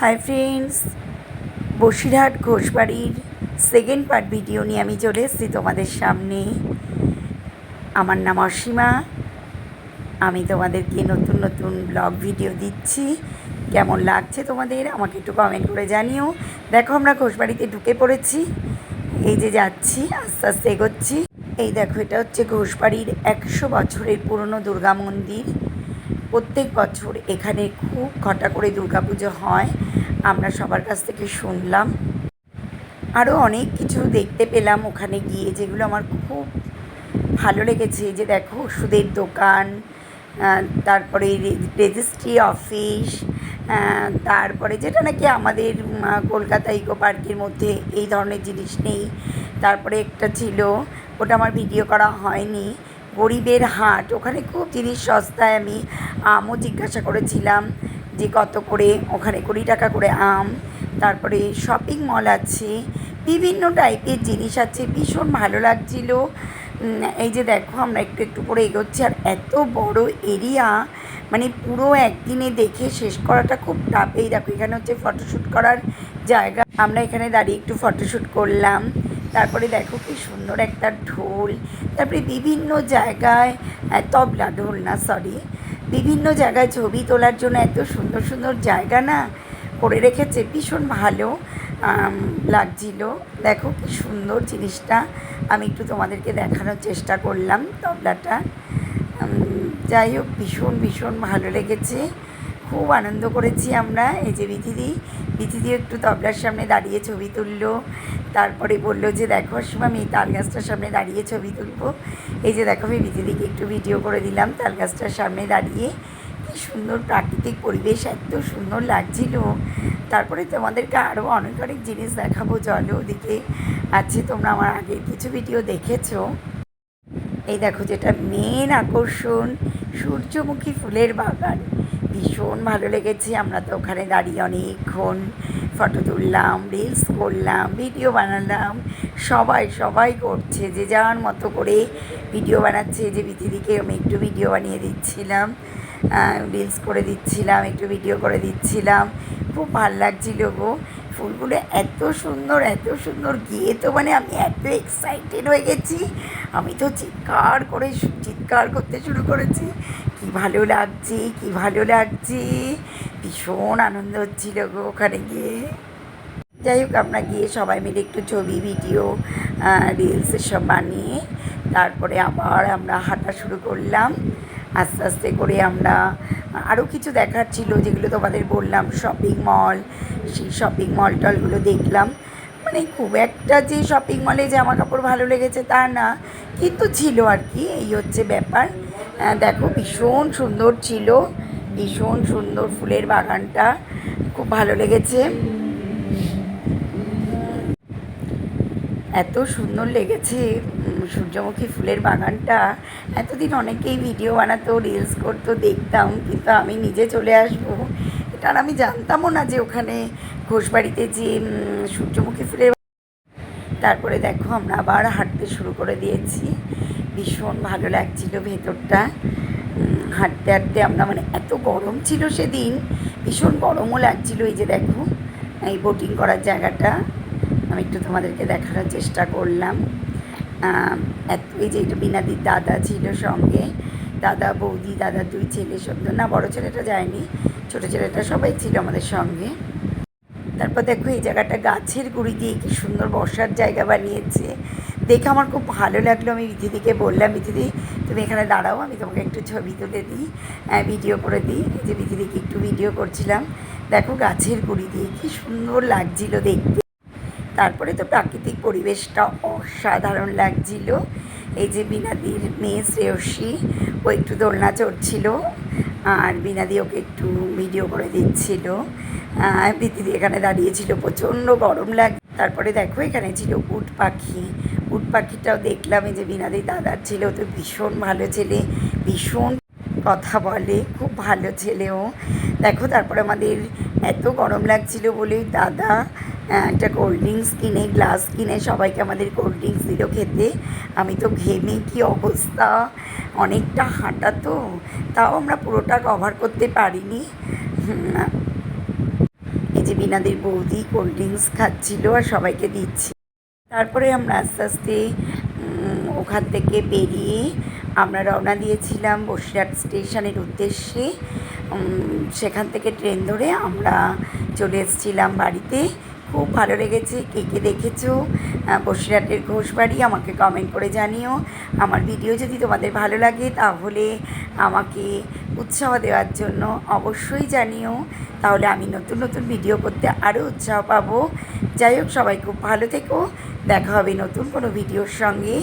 High friends Basirhat ঘোষবাড়ির second part video নিয়ে আমি চলে এসেছি তোমাদের সামনে। আমার নাম অসীমা। আমি তোমাদেরকে নতুন নতুন ব্লগ ভিডিও দিচ্ছি। কেমন লাগছে তোমাদের আমাকে একটু কমেন্ট করে জানিও। দেখো আমরা ঘোষবাড়িতে ঢুকে পড়েছি। এই যে যাচ্ছি, আস্তে আস্তে এগোচ্ছি। এই দেখো এটা হচ্ছে ঘোষবাড়ির একশো বছরের পুরনো দুর্গা মন্দির। প্রত্যেক বছর এখানে খুব ঘটা করে দুর্গাপুজো হয়। আমরা সবার কাছ থেকে শুনলাম। আরও অনেক কিছু দেখতে পেলাম ওখানে গিয়ে, যেগুলো আমার খুব ভালো লেগেছে। যে দেখো, ওষুধের দোকান তারপরে রেজিস্ট্রি অফিস তারপরে যেটা নাকি আমাদের কলকাতা ইকো পার্কের মধ্যে এই ধরনের জিনিস নেই। তারপরে একটা ছিল, ওটা আমার ভিডিও করা হয়নি। গরিবের হাট। ওখানে খুব জিনিস সস্তায় আমি আমও জিজ্ঞাসা করেছিলাম যে কত করে, ওখানে কুড়ি টাকা করে আম, তারপরে শপিং মল আছে, বিভিন্ন টাইপের জিনিস আছে, ভীষণ ভালো লাগছিল। এই যে দেখো, আমরা একটু একটু করে এগোচ্ছি, আর এত বড় এরিয়া মানে পুরো একদিনে দেখে শেষ করাটা খুব টাফ এই দেখো, এখানে হচ্ছে ফটোশ্যুট করার জায়গা। আমরা এখানে দাঁড়িয়ে একটু ফটোশ্যুট করলাম। তারপরে দেখো কি সুন্দর একটা ঢোল, তারপরে বিভিন্ন জায়গায় তবলা ঢোল না সরি বিভিন্ন জায়গায় ছবি তোলার জন্য এত সুন্দর সুন্দর জায়গা না করে রেখেছে, ভীষণ ভালো লাগছিল। দেখো কি সুন্দর জিনিসটা, আমি একটু তোমাদেরকে দেখানোর চেষ্টা করলাম তবলাটা। যাই হোক, ভীষণ ভীষণ ভালো লেগেছে। খুব আনন্দ করেছি আমরা। এই যে বিথিদি বিথিদি একটু তবলার সামনে দাঁড়িয়ে ছবি তুললো। তারপরে বলল যে, দেখো সীমা, আমি তাল গাছটার সামনে দাঁড়িয়ে ছবি তুলবো। এই যে দেখো, আমি বিথিদিকে একটু ভিডিও করে দিলাম তাল গাছটার সামনে দাঁড়িয়ে। কি সুন্দর প্রাকৃতিক পরিবেশ, এত সুন্দর লাগছিল। তারপরে তোমাদেরকে আরও অনেক অনেক জিনিস দেখাবো জলে ওদিকে। আছে তোমরা আমার আগের কিছু ভিডিও দেখেছ? এই দেখো, যেটা মেন আকর্ষণ, সূর্যমুখী ফুলের বাগান। ভীষণ ভালো লেগেছে, আমরা তো ওখানে দাঁড়িয়ে অনেকক্ষণ ফটো তুললাম রিলস করলাম ভিডিও বানালাম। সবাই সবাই করছে, যে যার মতো করে ভিডিও বানাচ্ছে। যে বিথিদিকে আমি একটু ভিডিও বানিয়ে দিচ্ছিলাম রিলস করে দিচ্ছিলাম, একটু ভিডিও করে দিচ্ছিলাম। খুব ভালো লাগছিল গো। ফুলগুলো এত সুন্দর এত সুন্দর। গিয়ে তো মানে আমি এত এক্সাইটেড হয়ে গেছি। আমি তো চিৎকার করে, চিৎকার করতে শুরু করেছি। কি ভালো লাগছে, কি ভালো লাগছে? ভীষণ আনন্দ হচ্ছিল গো ওখানে গিয়ে। যাই হোক, আমরা গিয়ে সবাই মিলে একটু ছবি, ভিডিও রিলস সব বানিয়ে তারপরে আবার আমরা হাঁটা শুরু করলাম। আস্তে আস্তে করে আমরা আরও কিছু দেখার ছিল, যেগুলো তোমাদের বললাম শপিং মল সেই শপিং মল টলগুলো দেখলাম। মানে খুব একটা যে শপিং মলে জামা কাপড় ভালো লেগেছে তা না, কিন্তু ছিল আর কি, এই হচ্ছে ব্যাপার। দেখো ভীষণ সুন্দর ছিল, ভীষণ সুন্দর ফুলের বাগানটা, খুব ভালো লেগেছে। এত সুন্দর লেগেছে সূর্যমুখী ফুলের বাগানটা। এতদিন অনেকেই ভিডিও বানাতো রিলস করতো, দেখতাম, কিন্তু আমি নিজে চলে আসব। এটা আমি জানতামও না যে ওখানে ঘোষবাড়িতে যে সূর্যমুখী ফুলের তারপরে দেখো আমরা আবার হাঁটতে শুরু করে দিয়েছি। ভীষণ ভালো লাগছিল ভেতরটা। হাঁটতে হাঁটতে আমরা মানে এত গরম ছিল সেদিন, ভীষণ গরমও লাগছিল এই যে দেখো, এই বোটিং করার জায়গাটা। আমি একটু তোমাদেরকে দেখানোর চেষ্টা করলাম। এত, এই যে একটু বিনাদির দাদা ছিল সঙ্গে, দাদা, বৌদি, দাদা দুই ছেলে, সব না, বড় ছেলেটা যায়নি, ছোটো ছেলেটা সবাই ছিল আমাদের সঙ্গে। তারপর দেখো এই জায়গাটা গাছের গুঁড়ি দিয়ে কি সুন্দর বসার জায়গা বানিয়েছে। দেখে আমার খুব ভালো লাগল। আমি বিধিদিকে বললাম বিধিদি তুমি এখানে দাঁড়াও, আমি তোমাকে একটু ছবি তুলে দিই ভিডিও করে দিই। যে বিধিদিকে একটু ভিডিও করছিলাম। দেখো গাছের গুঁড়ি দিয়ে কি সুন্দর লাগছিল দেখতে। তারপরে তো প্রাকৃতিক পরিবেশটা অসাধারণ লাগছিল। এই যে বিনাদির মেয়ে শ্রেয়সী, ও একটু দোলনা চড়ছিল, আর বিনাদি ওকে একটু ভিডিও করে দিচ্ছিল। বিদিদি এখানে দাঁড়িয়েছিল প্রচণ্ড গরম লাগ তারপরে দেখো এখানে ছিল উট পাখি। উট পাখিটাও দেখলাম এই যে বিনাদি দাদার ছিল তো ভীষণ ভালো ছেলে, ভীষণ কথা বলে, খুব ভালো ছেলেও দেখো তারপরে আমাদের এত গরম লাগছিল বলে দাদা একটা কোল্ড ড্রিঙ্কস কিনে গ্লাস কিনে সবাইকে আমাদের কোল্ড ড্রিঙ্কস দিল খেতে। আমি তো ঘেমে কি অবস্থা? অনেকটা হাঁটা তো, তাও আমরা পুরোটা কভার করতে পারিনি। এনাদের বৌদি কোল্ড ড্রিঙ্কস খাচ্ছিলো আর সবাইকে দিচ্ছি। তারপরে আমরা আস্তে আস্তে ওখান থেকে বেরিয়ে আমরা রওনা দিয়েছিলাম বসিরহাট স্টেশনের উদ্দেশ্যে। সেখান থেকে ট্রেন ধরে আমরা চলে এসেছিলাম বাড়িতে। খুব ভালো লেগেছে। কে কে দেখেছ? বসিরহাটের ঘোষবাড়ি আমাকে কমেন্ট করে জানিও। আমার ভিডিও যদি তোমাদের ভালো লাগে তাহলে আমাকে উৎসাহ দেওয়ার জন্য অবশ্যই জানিও। তাহলে আমি নতুন নতুন ভিডিও করতে আরও উৎসাহ পাবো। যাই হোক, সবাই খুব ভালো থেকো। দেখা হবে নতুন কোনো ভিডিওর সঙ্গে।